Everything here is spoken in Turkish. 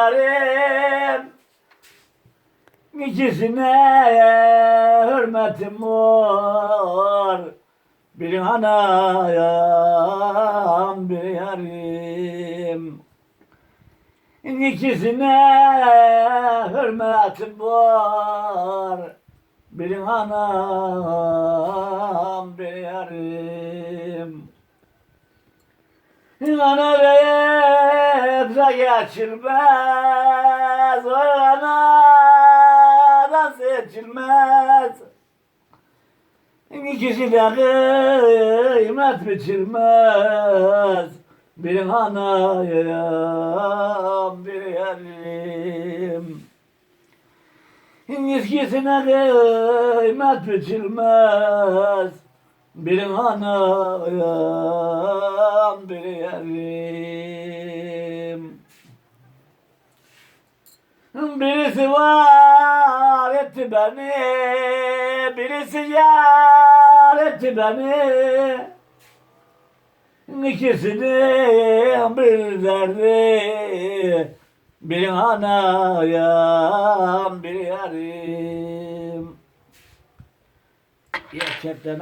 yarim İkisine hürmetim var. Bir anayam bir yarim İkisine hürmetim var. Bir anam bir yarim. Ana de geçilmez, o anadan seçilmez. İkisi de kıymet biçilmez. Bir anayım, bir yerim. İkisine kıymet biçilmez. Bir anayım, bir yerim. Birisi var etti beni, birisi yar etti beni. İkisini bir derdi, bir anayım, bir yerim. Gerçekten